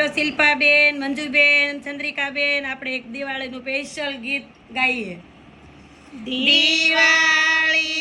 ચાલો શિલ્પાબેન મંજુબેન ચંદ્રિકાબેન આપણે એક દિવાળીનું સ્પેશિયલ ગીત ગાઈએ. દિવાળી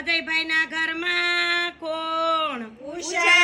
અજયભાઈના ઘરમાં કોણ? ઉષા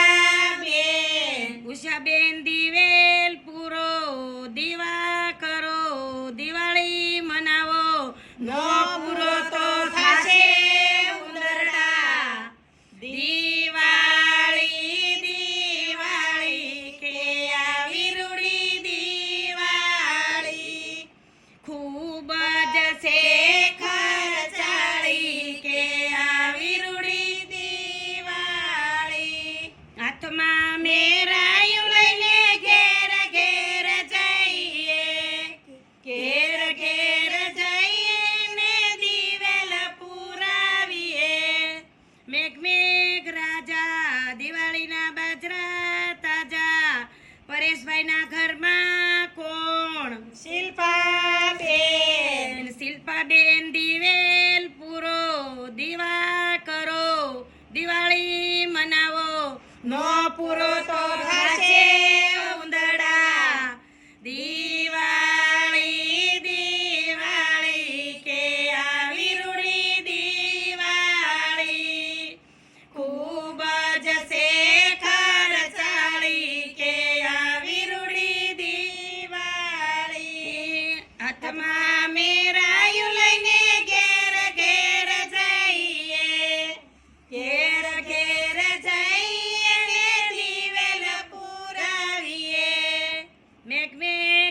પરેશભાઈના ઘરમાં કોણ? શિલ્પાબેન. શિલ્પાબેન દિવેલ પૂરો. દીવા કરો દિવાળી મનાવો. નો પૂરો તો ભાષે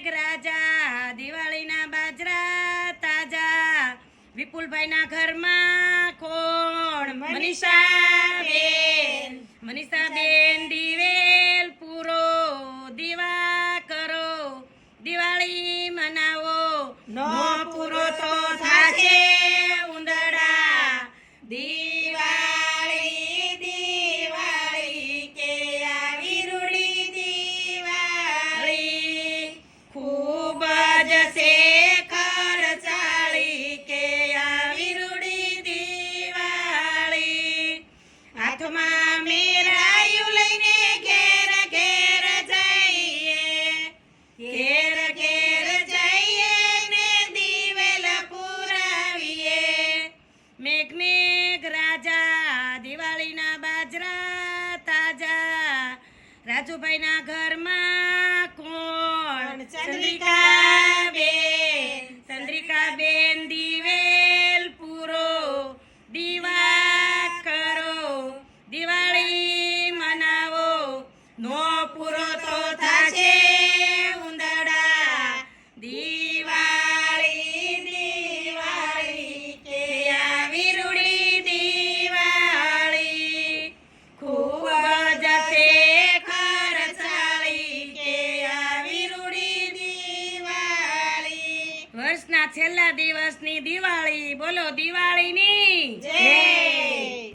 રાજા દિવાળીના બાજરા તાજા. વિપુલભાઈના ઘરમાં કોણ? મનીષા બાજરા તાજા. રાજુભાઈના ઘરમાં કોણ? ચંદ્રિકા બેન ચંદ્રિકા બેન દિવેલ પૂરો. દીવા કરો. દિવાળી મનાવો. નો પૂરો છેલ્લા દિવસની દિવાળી. બોલો દિવાળીની. જય.